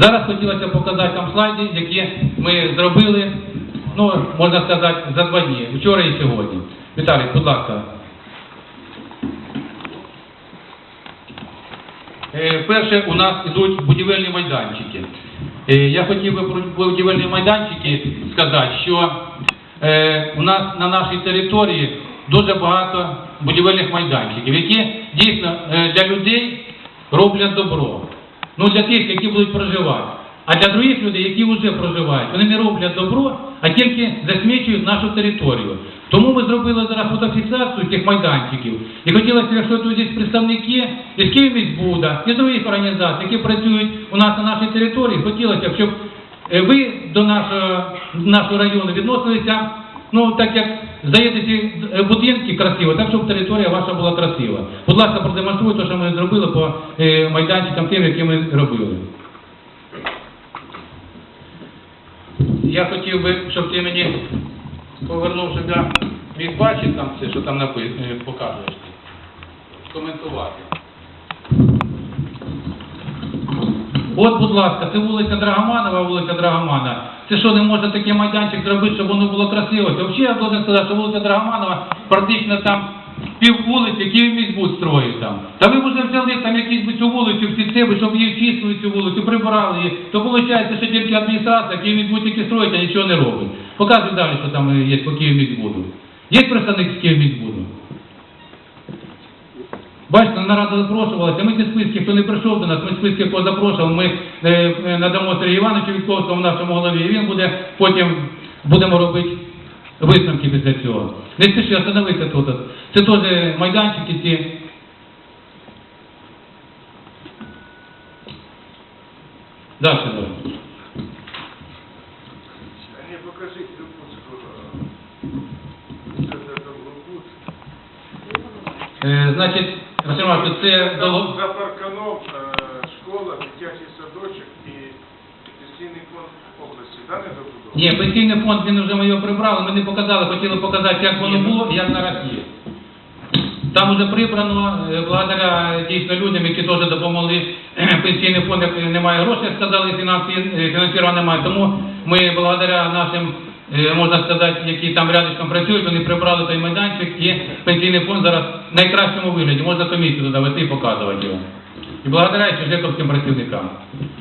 Зараз хотілося показати вам слайди, які ми зробили, ну, можна сказати, за два дні, вчора і сьогодні. Віталій, будь ласка. Е, Перше, у нас ідуть будівельні майданчики. Е, Я хотів би про будівельні майданчики сказати, що е, у нас на нашій території дуже багато будівельних майданчиків, які дійсно для людей роблять добро. Ну для тих, які будуть проживати. А для других людей, які вже проживають, вони не роблять добро, а тільки засмічують нашу територію. Тому ми зробили зараз фотофіксацію цих майданчиків. І хотілося, якщо тут є представники із Київміськбуда, і других організацій, які працюють у нас на нашій території, хотілося б, щоб е, ви до нашого, нашого району відносилися, ну так як здаєте ці е, будинки красиво, так щоб територія ваша була красива. Будь ласка, продемонструйте, що ми зробили по е, майданчикам тим, які ми робили. Я хотів би, щоб ти мені повернув, щоб я міг бачити там все, що там е, показуєш. Коментувати. От, будь ласка, це вулиця Драгоманова, вулиця Драгомана. Це що, не можна такий майданчик зробити, щоб воно було красиво? Це взагалі я должен сказати, що вулиця Драгоманова практично там пів вулиці, Київміськбуд строїть там. Та ви б вже взяли там якісь цю вулицю всі себе, щоб її чистили цю вулицю, прибирали її. То виходить, що тільки адміністрація, Київміськбуд тільки строїть, а нічого не робить. Показуй далі, що там є по Київміськбуду. Є представник з Київміськбуду? Бачите, нарада запрошувалася, ми ці списки, хто не прийшов до нас, ми списки позапрошували, ми е, е, надамо Сергію Івановичу Вітковському, нашому голові, і він буде, потім будемо робити висновки після цього. Не спіши, остановися тут. Це теж майданчики ці. Далі. Е, значить, Іванович, це дало... За парканом е, школа, дитячий садочок і пенсійний фонд області. Да, не добудова? Ні, пенсійний фонд, він вже ми його прибрали, ми не показали, хотіли показати, як воно було і як зараз є. Там вже прибрано, е, благодаря дійсно людям, які теж допомогли. Пенсійний фонд як немає грошей, сказали, фінансі- е, фінансування немає. Тому ми благодаря нашим, можна сказати, які там рядочком працюють, вони прибрали той майданчик і пенсійний фонд зараз в найкращому вигляді. Можна комісію вести і показувати його. І благодаря чужековським працівникам,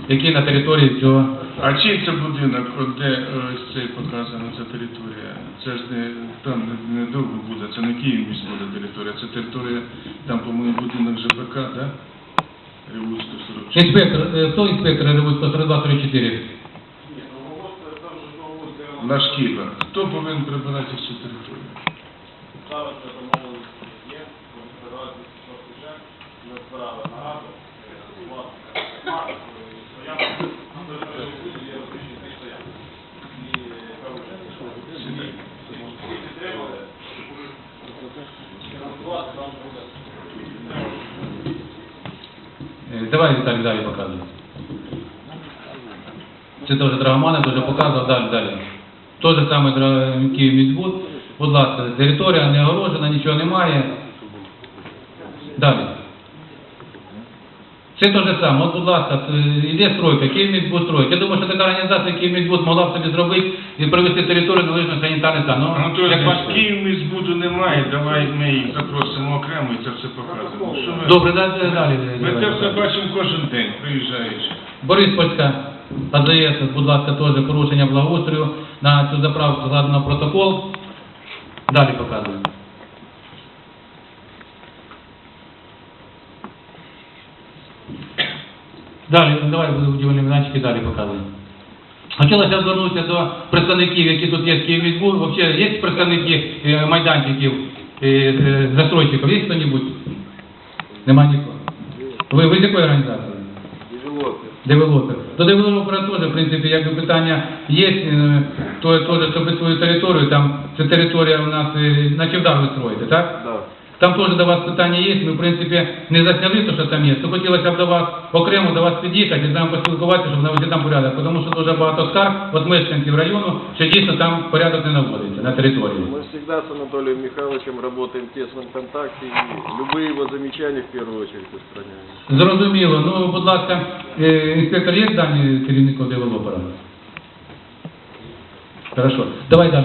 які на території цього. А чий це будинок, от де е, ось цей показана ця територія? Це ж не там не- недовго буде, це не Київ міська територія, це територія, там, по-моєму, будинок ЖПК, да? Ревузька 44. Інспектор, е, хто інспектор ревуть по 42-34? На шкіла. Хто повинен прибирати цю територію? Зараз це домовленість є, пішов вже, ми збирали нараду, є розміщені стоянки. І Давай Віталій далі показуй. Це теж Драгоманов, теж показував, далі, далі. Той же самий Дра- Київміськбуд. Будь ласка, територія не огорожена, нічого немає. Далі. Це те ж саме. От, будь ласка, це йде стройка, Київміськбуд строїть. Я думаю, що така організація Київміськбуд могла б собі зробити і привести територію належно санітарний стан. Ну, Анатолій, як бачите. Київ міськбуду немає, давай ми їх запросимо окремо і це все показуємо. Що ми- Добре, да- да- далі. Ми це все бачимо кожен день, приїжджаючи. Бориспольська АЗС, будь ласка, теж порушення благоустрою. На цю заправку складено протокол. Далі показую. Далі, ну, давай будівельні майданчики далі показуй. Хотілося звернутися до представників, які тут є з Київміськбуду. Взагалі, є представники е, майданчиків, е, е, застройщиків, є хто-небудь? Нема нікого. Ви, ви з якої організації? Девелопер. До девелопера теж, в принципі, якби питання є, е, то теж, щоб свою територію, там, це територія у нас, е, на Чевдар ви строїте, так? Да. Там теж до вас питання є, ми, в принципі, не засняли те, що там є. То хотілося б до вас окремо до вас під'їхати і з нами поспілкуватися, щоб навести там порядок. Тому що дуже багато скарг від мешканців району, що дійсно там порядок не наводиться на території. Мы всегда с Анатолием Михайловичем работаем в тесном контакте, и любые его замечания в первую очередь устраняем. Зрозуміло. Ну, будь ласка, е, інспектор є дані керівнику девелопера? Хорошо. Давай далі.